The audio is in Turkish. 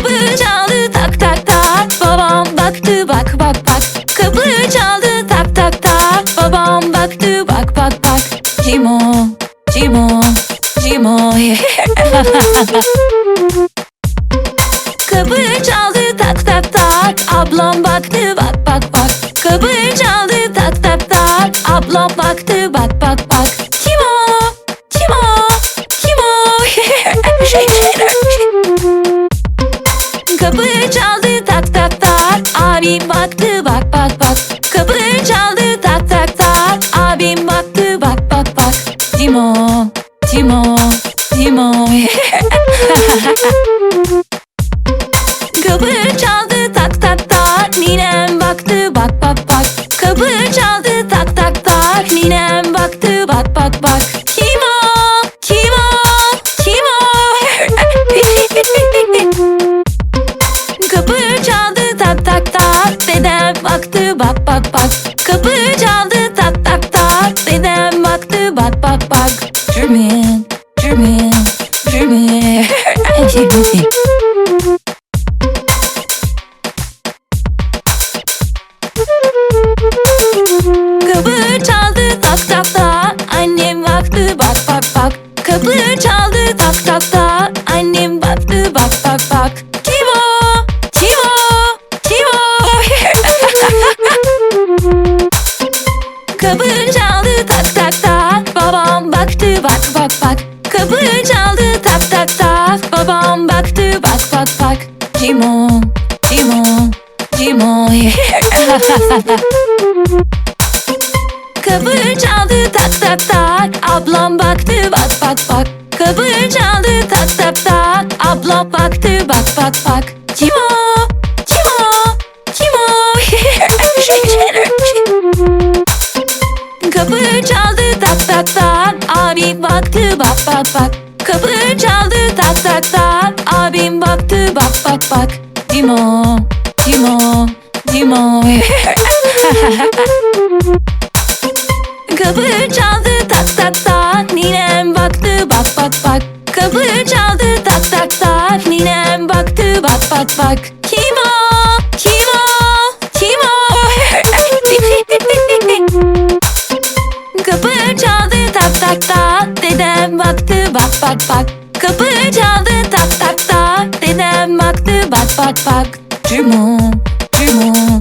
Kapı çaldı tak tak tak. Babam baktı bak bak bak. Kapı çaldı tak tak tak. Babam baktı bak bak bak. Cimo, Cimo, Cimo Kapı çaldı tak tak tak. Ablam bak Abim baktı bak bak bak. Kapı çaldı tak tak tak. Abim baktı bak bak bak. Timo Timo Timo Kapı çaldı tak tak tak. Ninem baktı bak bak bak. Kapı çaldı Kapı çaldı tak tak tak. Dedem baktı bak bak bak. Dreaming, dreaming, dreaming Kapı çaldı tak tak tak. Annem baktı bak bak bak. Kapı çaldı tak tak tak Kapı çaldı tak tak tak. Ablam baktı bak bak bak. Kapı çaldı tak tak tak. Ablam baktı bak bak bak. Kim o? Kim o? Kim o? Kapı çaldı tak tak tak. Abim baktı bak bak bak. Kapı çaldı hatta Ninem baktı bak bak bak Kapı çaldı tak tak tak Ninem baktı bak bak bak Kim o? Kim o? Kim o? Kapı çaldı tak tak tak Dedem baktı bak bak bak Kapı çaldı tak tak tak Dedem baktı bak bak bak Kim o? Kim o?